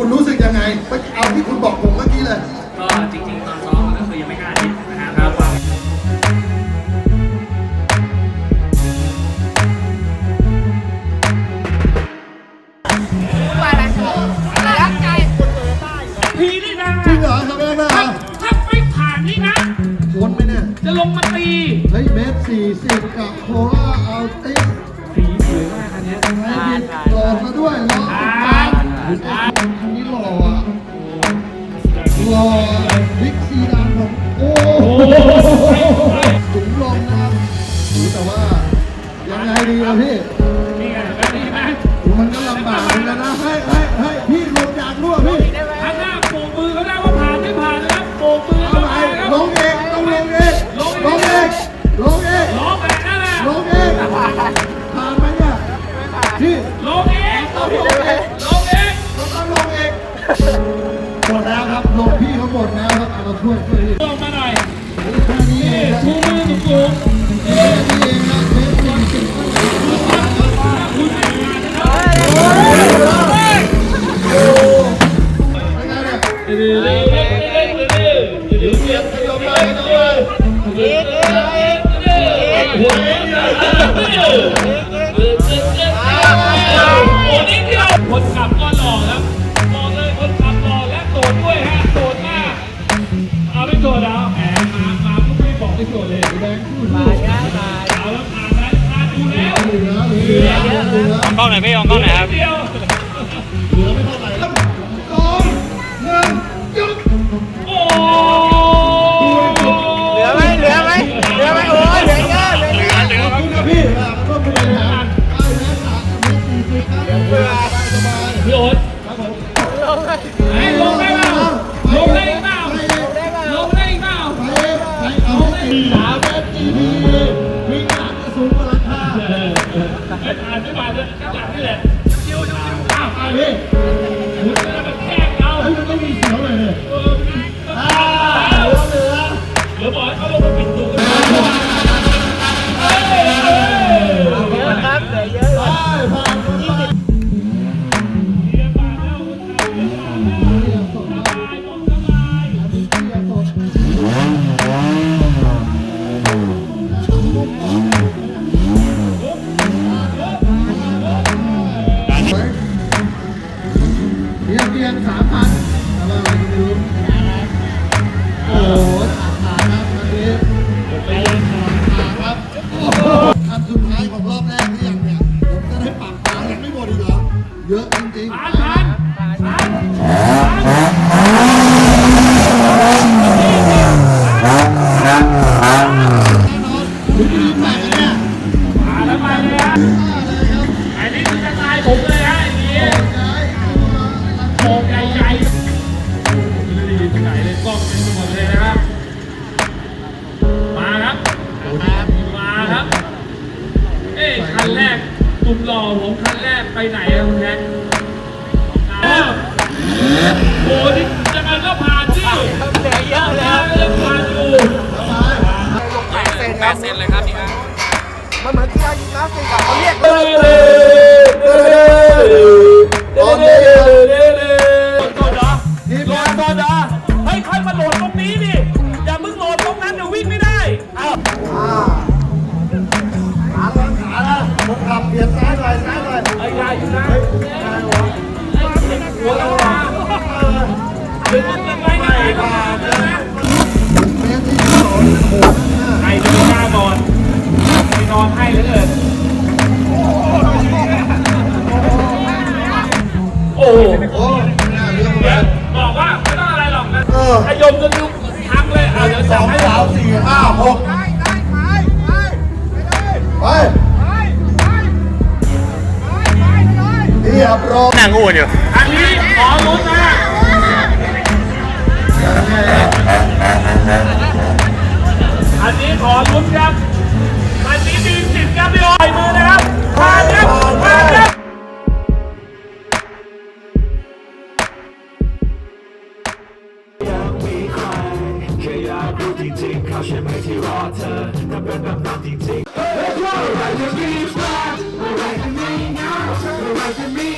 คุณรู้สึกยังไงเอาที่คุณบอกผมเมื่อกี้เลย ก็จริงๆ ตอนซ้อมก็คือยังไม่กล้าดินะครับว่าผีนี่นะจริงเหรอครับแม่นะถ้าไม่ผ่านนี่นะ พ้นไหเนี่ย จะลงมาตีเฮ้ยเมตรสี่สิบกับโคราเอาติสีสวยมากอันนี้ย ให้บิดโดดมาด้วยแล้ว คันนี้หล่ออะหล่อบิ๊กซีดำผมโอ้โหถุงลมนะแต่ว่ายังไงดีวะพี่ คนขับก็หล่อครับบอกเลยคนขับหล่อและโสดด้วยฮะโสดมาก เอาไม่โสดแล้มามาก็ไม่บอกไม่โสดเลยงมาได้มาเล้มาได้มาดูแล้วกล้หน่อยพี่เอากล้องหนครับ พี่โอ๊ลงได้เปล่าลงได้เปล่าลงได้เปล่าลงได้สาเอฟจีพีวิ่งหลังสูงกว่าราคาเออ่านไม่ผ่าเลยจับหลัแหละ ผมครั้งแรกไปไหนอะคุณแจ็คโอ้โหนี่ ใครจะไปกล้านอนไปนอนให้เลือเกินโอ้โหโอ้หน้าเรื่องเดี๋ยววบอกว่าไม่ต้องอะไรหรอกนะเออขยมจนยุบทั้งเลยเอาเดี๋ยวสองให้สามสี่ห้าหกได้ได้ไปไปไปเลยไปไปไปไปไปเลย เรียบร้อยนั่งอูดอยู่อันนี้ขอลุ้นนะ อันนี้ขอลุ้นครับ อันนี้มีสิทธิ์ครับพี่อ้อยมือนะครับผ่านครับผ่านครับปี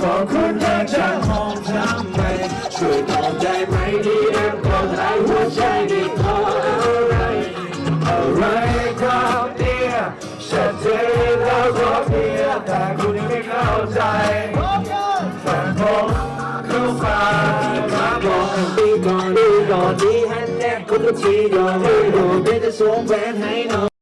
ของคุณเองจะมองทำไมช่วยตอบได้ไหมดีแอบก็หายหัวใจนี่เพราะอะไร อะไรครับเนี่ยฉันเจอแล้วก็เพียแต่คุณยังไม่เข้าใจแต่ผมเข้าฟ้าบอกปีก่อนดีก่อนดีฮันแน่คุณก็ทีดอกให้ดูกเป็นจะสวมแหวนให้น้อง